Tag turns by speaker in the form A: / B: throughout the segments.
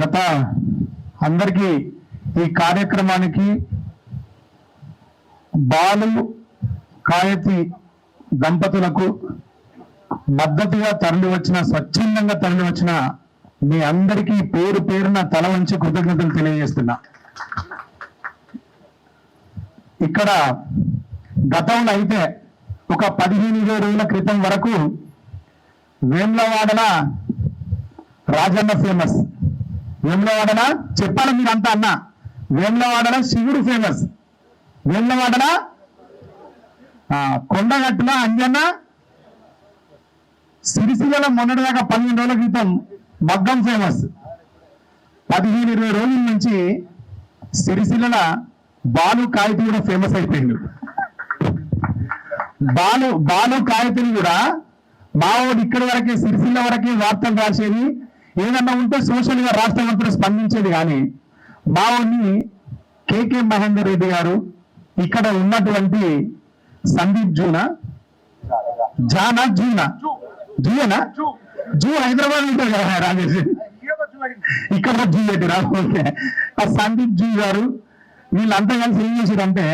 A: గత అందరికీ ఈ కార్యక్రమానికి బాలు కాయతి దంపతులకు మద్దతుగా తరలి వచ్చిన స్వచ్ఛందంగా తరలి వచ్చిన మీ అందరికీ పేరు పేరున తల వంచి కృతజ్ఞతలు తెలియజేస్తున్నా. ఇక్కడ గతంలో అయితే ఒక పదిహేను ఇరవై రోజుల క్రితం వరకు వేమ్లవాడన రాజన్న ఫేమస్ వేములవాడన? చెప్పాలి మీరంతా అన్న? వేములవాడన శివుడు ఫేమస్ వేములవాడన? ఆ, కొండగట్టున అంజన్న. సిరిసిల్ల మొన్నటిదాకా పన్నెండు రోజుల క్రితం మగ్గం ఫేమస్ పదిహేను ఇరవై రోజుల నుంచి సిరిసిల్ల బాలు కాగితం కూడా ఫేమస్ అయిపోయింది బాలు బాలు కాగితం కూడా మావోడు ఇక్కడి వరకే సిరిసిల్ల వరకే వార్తలు రాసేది ఏదన్నా ఉంటే సోషల్గా రాష్ట్ర మంత్రులు స్పందించేది కానీ మావోడిని కేకే మహేందర్ రెడ్డి గారు ఇక్కడ ఉన్నటువంటి సందీప్ జూనా? జానా జూనా? జూనా జూ. హైదరాబాద్ ఉంటారు కదా రాజేష్. ఇక్కడ జూ పెట్టిరా ఓకే. ఆ సందీప్ జూ గారు వీళ్ళంతా కలిసి ఏం చేశారంటే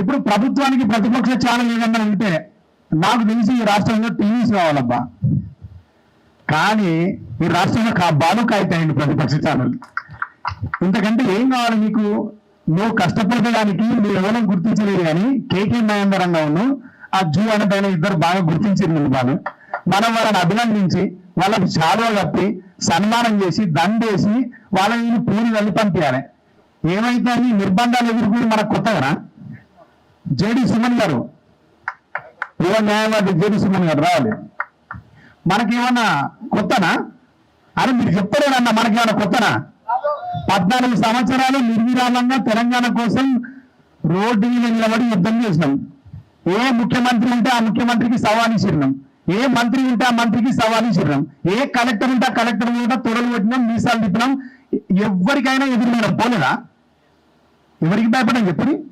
A: ఇప్పుడు ప్రభుత్వానికి ప్రతిపక్ష ఛానల్ ఏదన్నా ఉంటే నాకు తెలిసి ఈ రాష్ట్రంలో టీవీస్ కావాలబ్బా కానీ మీరు రాష్ట్రంలో కా బాలు కాయితాయండి ప్రతిపక్ష ఛానల్. ఇంతకంటే ఏం కావాలి మీకు? నువ్వు కష్టపడడానికి మీరు ఎవరో గుర్తించలేదు కానీ కేకే మహేందరంగా ఉన్ను ఆ జూ అనేటైన ఇద్దరు బాగా గుర్తించారు నువ్వు వాళ్ళు మనం వాళ్ళని అభినందించి వాళ్ళకి చాలువ కప్పి సన్మానం చేసి దండేసి వాళ్ళని పూరి వెళ్ళి పంపించాలి. ఏమైతే అని నిర్బంధాలు ఎదుర్కొని మనకు కొత్తగా? జేడి సుమన్ గారు. యువ న్యాయవాది జేడి సుమన్ గారు రావాలి. మనకేమన్నా కొత్తనా? అని మీరు చెప్తారేనన్నా మనకేమన్నా కొత్తనా? పద్నాలుగు సంవత్సరాలు నిర్విరాళంగా తెలంగాణ కోసం రోడ్డు మీద నిలబడి యుద్ధం చేసినాం. ఏ ముఖ్యమంత్రి ఉంటే ఆ ముఖ్యమంత్రికి సవాలు ఇచ్చినాం. ఏ మంత్రి ఉంటే ఆ మంత్రికి సవాలు ఇచ్చినాం. ఏ కలెక్టర్ ఉంటే ఆ కలెక్టర్ మీద తొడలు పెట్టినాం మీసాలు తిప్పినాం. ఎవరికైనా ఎదురు పోలేదా? ఎవరికి భయపడని చెప్పి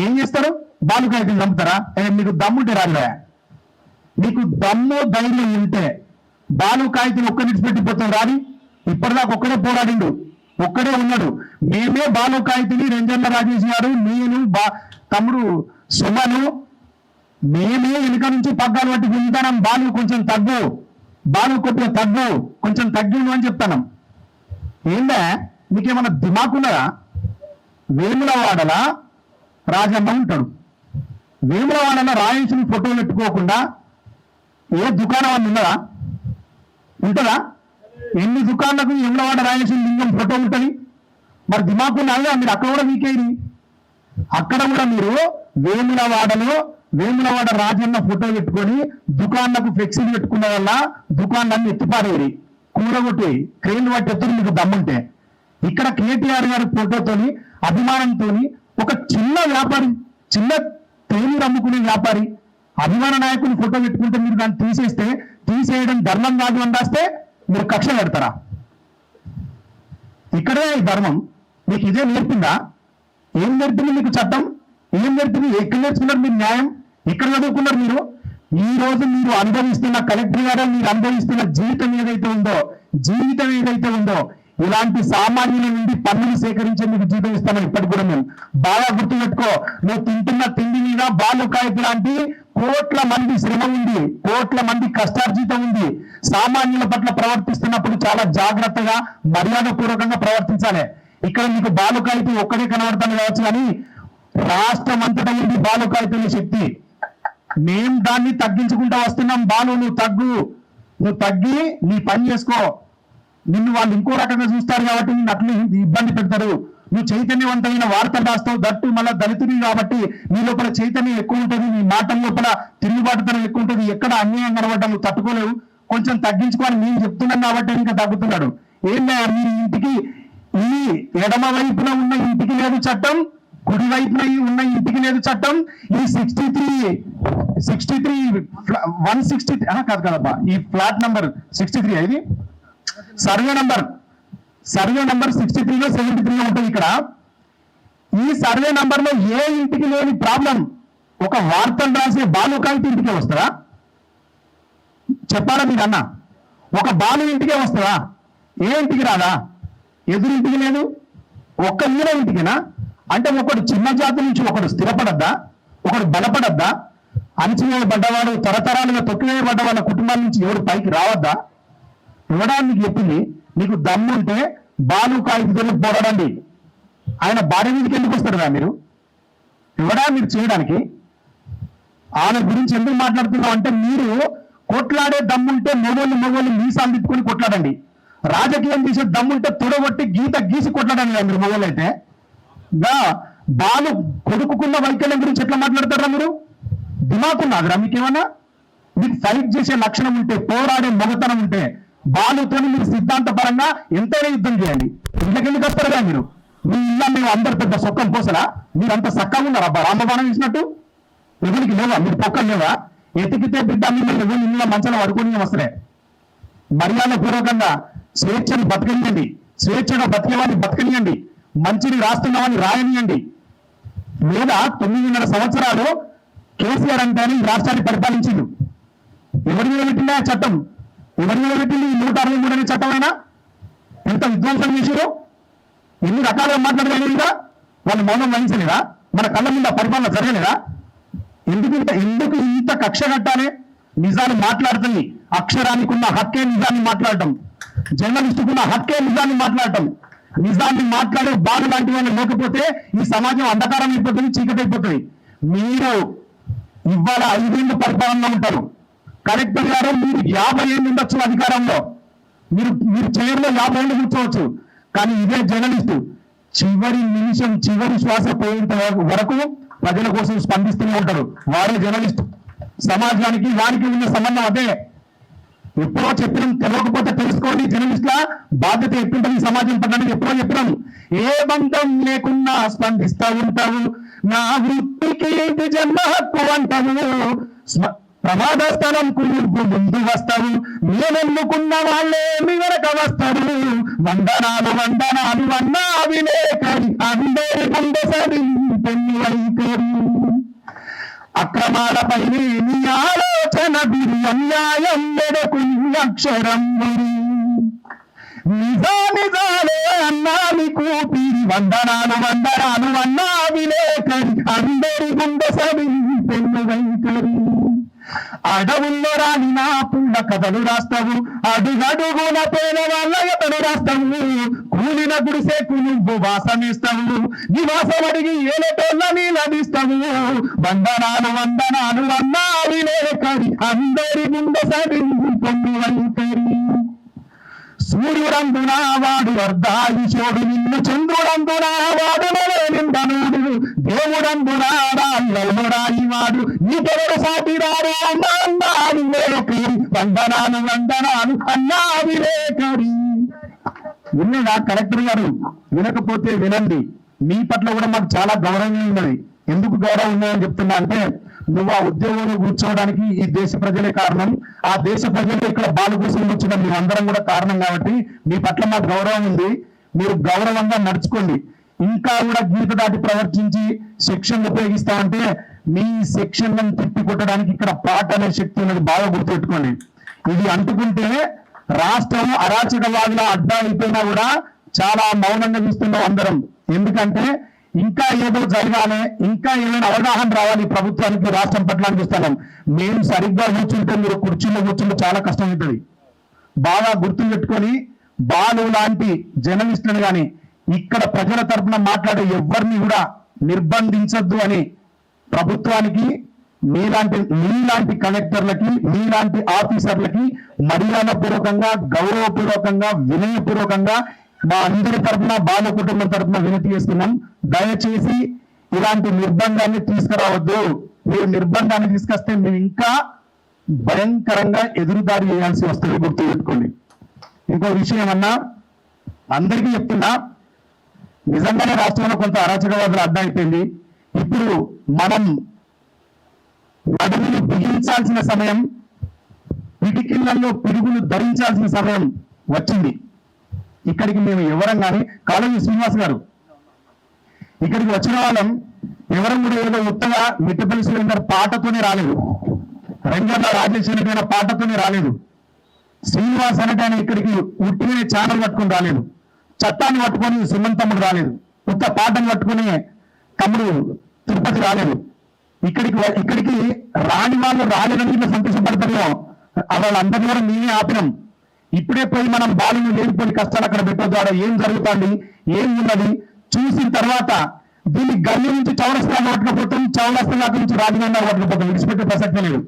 A: ఏం చేస్తారు? బాలుకాయకులు చంపుతారా? మీరు మీకు దమ్ముంటే రాలే నీకు దమ్ము ధైర్యం ఉంటే బాలు కాగితం ఒక్క విడిచిపెట్టిపోతాం రాని ఇప్పటిదాకా ఒక్కడే పోరాడిండు ఒక్కడే ఉన్నాడు. మేమే బాలు కాగితని రంజన్న రాజేష్ గారు నేను బా తమ్ముడు సుమను మేమే వెనుక నుంచి పగ్గాలు పట్టి గుంజుతానం. బాలు కొంచెం తగ్గు బాలు కొట్టిన తగ్గు కొంచెం తగ్గిండు అని చెప్తాను. ఏందా? నీకేమన్నా దిమాకున్నదా వేములవాడల రాజమ్మ ఉంటాడు. వేములవాడలా రాయేషుని ఫోటో పెట్టుకోకుండా ఏ దుకాణం అని ఉన్నదా? ఉంటుందా? ఎన్ని దుకాణాలకు వేములవాడ రాయేషుని లింగం ఫోటో ఉంటుంది? మరి దిమాకు నాలుగా మీరు అక్కడ కూడా వీకేది అక్కడ కూడా మీరు వేములవాడలో వేములవాడ రాజన్న ఫోటో పెట్టుకొని దుకాణాలకు ఫ్లెక్సీలు పెట్టుకున్న వల్ల దుకాణాన్ని ఎత్తిపారేది. కూడగొట్టి క్రెయిన్ వాటి ఎత్తుడు మీకు దమ్ముంటే. ఇక్కడ కేటీఆర్ గారి ఫోటోతోని అభిమానంతోని ఒక చిన్న వ్యాపారి చిన్న తేనీరు అమ్ముకునే వ్యాపారి అభిమాన నాయకుని ఫోటో పెట్టుకుంటే మీరు దాన్ని తీసేస్తే తీసేయడం ధర్మం కాదు అని రాస్తే మీరు కక్ష పెడతారా ఇక్కడే ధర్మం. మీకు ఇదే నేర్పిందా? ఏం నేర్పింది మీకు చట్టం? ఏం నేర్పింది? ఎక్కడ నేర్చుకున్నారు మీరు న్యాయం? ఎక్కడ చదువుకున్నారు మీరు? ఈ రోజు మీరు అనుభవిస్తున్న కలెక్టర్ గారు మీరు అనుభవిస్తున్న జీవితం ఏదైతే ఉందో జీవితం ఏదైతే ఉందో ఇలాంటి సామాన్యుల నుండి పన్నులు సేకరించే మీకు జీతం ఇస్తామని ఇప్పటికి కూడా మేము బాగా గుర్తుపెట్టుకో. నువ్వు తింటున్న తిండి మీద బాలు కాయకు లాంటి కోట్ల మంది శ్రమ ఉంది కోట్ల మంది కష్టార్జితం ఉంది. సామాన్యుల పట్ల ప్రవర్తిస్తున్నప్పుడు చాలా జాగ్రత్తగా మర్యాద పూర్వకంగా ప్రవర్తించాలి. ఇక్కడ మీకు బాలుకాయితీ ఒక్కడే కనబడతాను కావచ్చు కానీ రాష్ట్రం అంతటా ఉంది బాలు శక్తి. మేం దాన్ని తగ్గించుకుంటూ వస్తున్నాం బాలు నువ్వు తగ్గు. నువ్వు తగ్గి నీ పని చేసుకో. నిన్ను వాళ్ళు ఇంకో రకంగా చూస్తారు కాబట్టి నిన్ను అట్లా ఇబ్బంది పెడతారు. నువ్వు చైతన్యవంతమైన వార్తలు రాస్తావు. దట్టు మళ్ళీ దళితుని కాబట్టి నీ లోపల చైతన్యం ఎక్కువ ఉంటుంది నీ మాటల లోపల తిరుగుబాటుతనం ఎక్కువ ఉంటుంది. ఎక్కడ అన్యాయం కనబడ్డా నువ్వు తట్టుకోలేవు. కొంచెం తగ్గించుకోవాలి నేను చెప్తున్నాను కాబట్టి ఇంకా తగ్గుతున్నాడు. ఏంటా మీ ఇంటికి ఈ ఎడమ వైపున ఉన్న ఇంటికి లేదు చట్టం కుడి వైపున ఉన్న ఇంటికి లేదు చట్టం. ఈ sixty three sixty three one sixty కాదు కదబ్బా ఈ ఫ్లాట్ నంబర్ సిక్స్టీ త్రీ అది survey number. Survey number sixty త్రీలో సెవెంటీ త్రీలో ఉంటుంది ఇక్కడ. ఈ సర్వే నంబర్లో ఏ ఇంటికి లేని ప్రాబ్లం ఒక వార్తలు రాసే బాలుకాంతి ఇంటికే వస్తుందా? చెప్పాలా మీరు అన్న? ఒక బాలు ఇంటికే వస్తుందా? ఏ ఇంటికి రాదా? ఎదురింటికి లేదు ఒక్క ఈయన ఇంటికినా? అంటే ఒకడు చిన్న జాతి నుంచి ఒకడు స్థిరపడద్దా? ఒకడు బలపడద్దా? అణచివేయబడ్డవాడు తరతరాలుగా తొక్కివేయబడ్డ వాళ్ళ కుటుంబాల నుంచి ఎవడు పైకి రావద్దా? ఇవ్వడానికి చెప్పింది మీకు దమ్ముంటే బాలు కాగితం పోరాడండి ఆయన భార్య మీదకి ఎందుకు వస్తారురా మీరు? ఇవ్వడా మీరు చేయడానికి? ఆయన గురించి ఎందుకు మాట్లాడుతున్నాం అంటే మీరు కొట్లాడే దమ్ముంటే మొగోళ్ళు మొగోళ్ళు మీసాలు తిప్పుకొని కొట్లాడండి. రాజకీయం తీసే దమ్ముంటే తొడగొట్టి గీత గీసి కొట్లాడండి మీరు మొగోళ్ళు అయితే. గా బాలు కొడుకుకున్న వైకల్యం గురించి ఎట్లా మాట్లాడతారా మీరు? దిమాకున్నాదిరా మీకేమన్నా? మీకు ఫైట్ చేసే లక్షణం ఉంటే పోరాడే మొగతనం ఉంటే బాలుతో మీరు సిద్ధాంతపరంగా ఎంతైనా యుద్ధం చేయండి. ఇంతకెందుకు ఎందుకు వస్తారుగా మీరు? మీ ఇల్లా మేము అందరు పెద్ద సొక్కం కోసలా మీరు అంత సక్కగా ఉన్నారా? అబ్బా రామబాణం ఇచ్చినట్టు ఎవరికి లేవా? మీరు పొక్కలు లేవా? ఎతికితే బిడ్డ మిమ్మల్ని ఎవరు ఇళ్ళ మంచాలు పడుకొని వస్తారే మర్యాద పూర్వకంగా స్వేచ్ఛను బతకనియండి స్వేచ్ఛగా బతికేవాడిని బతకనియండి మంచిని రాస్తున్నామని రాయనియండి లేదా తొమ్మిదిన్నర సంవత్సరాలు కేసీఆర్ అంటేనే ఈ రాష్ట్రాన్ని పరిపాలించిండు. ఎవరి మీద పెట్టిందా చట్టం? ఎవరిలో పెట్టింది ఈ నూట అరవై మూడు అనే చట్టం ఎంత విధ్వంసం చేశారు? ఎన్ని రకాలుగా మాట్లాడగలిగిందా వాళ్ళు మౌనం వహించలేదా? మన కళ్ళ మీద పరిపాలన జరగలేదా? ఎందుకు ఇంత ఎందుకు ఇంత కక్ష కట్టాలి? నిజాన్ని మాట్లాడుతుంది. అక్షరానికి ఉన్న హక్కే నిజాన్ని మాట్లాడటం. జర్నలిస్టుకున్న హక్కే నిజాన్ని మాట్లాడటం. నిజాన్ని మాట్లాడే బాధ లాంటి వాళ్ళు లేకపోతే ఈ సమాజం అంధకారం అయిపోతుంది చీకటి అయిపోతుంది. మీరు ఇవాళ ఐదేళ్ళు పరిపాలనలో ఉంటారు. కలెక్టర్ గారు మీరు యాభై ఏళ్ళు ఉండొచ్చు అధికారంలో. మీరు మీరు చైర్లో యాభై ఏళ్ళు కూర్చోవచ్చు. కానీ ఇదే జర్నలిస్టు. చివరి నిమిషం చివరి శ్వాస పోయేంత వరకు ప్రజల కోసం స్పందిస్తూనే ఉంటారు వారే జర్నలిస్ట్. సమాజానికి వారికి ఉన్న సంబంధం అదే. ఎప్పుడో చెప్పినాం తెలియకపోతే తెలుసుకోండి జర్నలిస్ట్ల బాధ్యత ఎట్టుంటుంది సమాజం పడ్డానికి ఎప్పుడో చెప్పినాం. ఏ బంధం లేకున్నా స్పందిస్తూ ఉంటావు. నా వృత్తికి జన్మ హక్కు అంటావు. స్మ- ప్రమాద స్థలం కుదిర్పు ముందు వస్తారు నేనెన్నుకున్న వాళ్ళే మీ వెనక వస్తారు వందనాలు వందనాలు అన్నా విలేకరి అందరి ముందు పెళ్ళి వైఖరి అక్రమాలపై నీ ఆలోచన బిరి అన్యాయం మెడకు అక్షరం మురి నిజా నిజాలే అన్నా నీకు పీరి వందనాలు వందనాలు అన్నా విలేకరి అందరి గుండె సరి పెన్ను వైఖరి అడవుల్లో రాని నా పుల్ల కథలు రాస్తావు. అడుగడుగున పేద వాళ్ళ ఎతను రాస్తావు. కూలిన గుడిసేకు నువ్వు వాసమిస్తావు. నివాసం అడిగి ఏలటోళ్ళని లభిస్తావు వందనాలు వందనాలు అన్నా విలేకరి అందరి ముందు సరి పొంగు వైఖరి సూర్యుడందున వాడు అర్ధాయుషోడు నిన్ను చంద్రుడందున వాడు నిందనుడు దేవుడందున రాయి వాడు నీకెవరు సాటిరారు అన్నాడు విలేకరి వందనాలు వందనాలు అన్నా విలేకరి విన్నదా కలెక్టర్ గారు వినకపోతే వినండి. మీ పట్ల కూడా మాకు చాలా గౌరవం ఉన్నది. ఎందుకు గౌరవం ఉన్నదని చెప్తున్నా అంటే నువ్వు ఆ ఉద్యోగంలో కూర్చోవడానికి ఈ దేశ ప్రజలే కారణం. ఆ దేశ ప్రజలు ఇక్కడ బాలు కోసం వచ్చిన మేమందరం కూడా కారణం కాబట్టి మీ పట్ల మా గౌరవం ఉంది. మీరు గౌరవంగా నడుచుకోండి. ఇంకా కూడా గీత దాటి ప్రవర్తించి శిక్షణ ఉపయోగిస్తామంటే మీ శిక్షణను తిప్పి కొట్టడానికి ఇక్కడ పాట అనే శక్తి ఉన్నది. బాగా గుర్తుపెట్టుకోండి. ఇది అంటుకుంటే రాష్ట్రం అరాచకవాదుల అడ్డా అయిపోయినా కూడా చాలా మౌనంగా చూస్తున్నాం అందరం. ఎందుకంటే ఇంకా ఏదో జరగాలి ఇంకా ఏమైనా అవగాహన రావాలి ప్రభుత్వానికి రాష్ట్రం పట్ల అని మేము సరిగ్గా కూర్చుంటే మీరు కుర్చీలో కూర్చుంటే చాలా కష్టం అవుతుంది బాగా గుర్తు పెట్టుకొని బాలు లాంటి జర్నలిస్టులను కానీ ఇక్కడ ప్రజల తరపున మాట్లాడే ఎవరిని కూడా నిర్బంధించద్దు అని ప్రభుత్వానికి మీలాంటి మీలాంటి కలెక్టర్లకి మీలాంటి ఆఫీసర్లకి మర్యాద పూర్వకంగా గౌరవపూర్వకంగా వినయపూర్వకంగా మా అందరి తరపున బాల కుటుంబం తరపున వినతి చేస్తున్నాం. దయచేసి ఇలాంటి నిర్బంధాన్ని తీసుకురావద్దు. మీరు నిర్బంధాన్ని తీసుకొస్తే మేము ఇంకా భయంకరంగా ఎదురుదారి చేయాల్సి వస్తుంది గుర్తు పెట్టుకోండి. ఇంకో విషయం అన్నా అందరికీ చెప్తున్నా నిజంగానే రాష్ట్రంలో కొంత అరాచకవాదులు అర్థమైపోయింది ఇప్పుడు మనం నడుములు బిగించాల్సిన సమయం పిడికిళ్ళలో పిడుగులు ధరించాల్సిన సమయం వచ్చింది. ఇక్కడికి మేము ఎవరం కానీ కాళోజీ శ్రీనివాస్ గారు. ఇక్కడికి వచ్చిన వాళ్ళం ఎవరం కూడా ఏదో ఉత్తగా మిట్టపల్లి సిలిండర్ పాటతోనే రాలేదు. రంగన్న రాజేశ్వరి పాటతోనే రాలేదు. శ్రీనివాస్ అనేది ఆయన ఇక్కడికి ఉట్టినే ఛానల్ పట్టుకుని రాలేదు. చట్టాన్ని పట్టుకొని సుమన్ తమ్ముడు రాలేదు. ఉత్త పాటను పట్టుకుని తమ్ముడు తిరుపతి రాలేదు. ఇక్కడికి ఇక్కడికి రాని వాళ్ళు రాలేదని ఇట్లా వాళ్ళందరి వాళ్ళందరినీ కూడా మేమే ఆపినాం. ఇప్పుడే పోయి మనం బాలుని లేనిపోయి కష్టాలు అక్కడ పెట్టొద్దు ఏం జరుగుతుంది? ఏం ఉన్నది? చూసిన తర్వాత దీన్ని గల్లి నుంచి చౌరస్తా పట్టుకపోతాం చౌరస్తా నుంచి రాజమండ్రి పట్టుకపోతాం విడిచిపెట్టే ప్రసక్తి లేదు.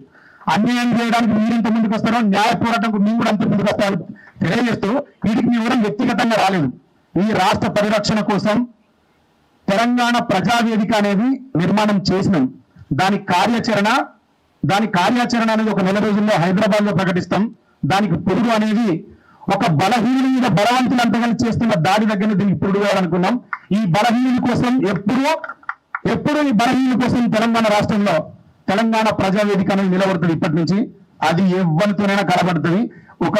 A: అన్యాయం చేయడానికి మీరు ఇంత ముందుకు వస్తారో న్యాయ పోరాటంకు మేము కూడా అంత ముందుకు వస్తారు తెలియజేస్తూ వీటికి మేము కూడా వ్యక్తిగతంగా రాలేదు. ఈ రాష్ట్ర పరిరక్షణ కోసం తెలంగాణ ప్రజావేదిక అనేది నిర్మాణం చేసినాం. దాని కార్యాచరణ దాని కార్యాచరణ అనేది ఒక నెల రోజుల్లో హైదరాబాద్లో ప్రకటిస్తాం. దానికి పొరుగు అనేది ఒక బలహీనుల మీద బలవంతులు కలిసి చేస్తున్న దాడి దగ్గర దీనికి పొరుగు వేయాలనుకున్నాం ఈ బలహీనుల కోసం ఎప్పుడూ ఎప్పుడూ ఈ బలహీనుల కోసం తెలంగాణ రాష్ట్రంలో తెలంగాణ ప్రజావేదిక అనేది నిలబడుతుంది ఇప్పటి నుంచి అది ఎవరితోనైనా కలబడుతుంది ఒక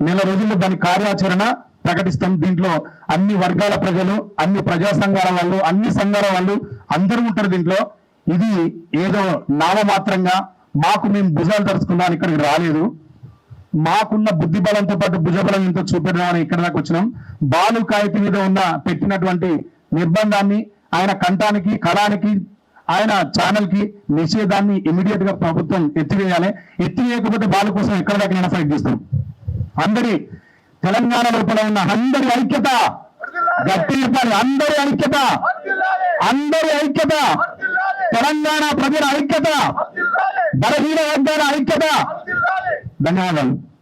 A: నెల రోజుల్లో దాని కార్యాచరణ ప్రకటిస్తాం. దీంట్లో అన్ని వర్గాల ప్రజలు అన్ని ప్రజా సంఘాల వాళ్ళు అన్ని సంఘాల వాళ్ళు అందరూ ఉంటారు దీంట్లో. ఇది ఏదో నామమాత్రంగా మాకు మేము భుజాలు తరుచుకుందాం ఇక్కడికి రాలేదు. మాకున్న బుద్ధి బలంతో పాటు భుజబలం ఎంతో చూపెడదామని ఇక్కడ దాకా వచ్చినాం. బాలు కాగితం మీద ఉన్న పెట్టినటువంటి నిర్బంధాన్ని ఆయన కంఠానికి కళానికి ఆయన ఛానల్కి నిషేధాన్ని ఇమీడియట్గా ప్రభుత్వం ఎత్తివేయాలి. ఎత్తివేయకపోతే బాలు కోసం ఎక్కడ దాకా ఫైట్ చేస్తాం అందరి తెలంగాణ లోపల ఉన్న అందరి ఐక్యత! గట్టి అందరి ఐక్యత! అందరి ఐక్యత! తెలంగాణ ప్రజల ఐక్యత! బలహీన వర్గాల ఐక్యత! ధన్యవాదాలు.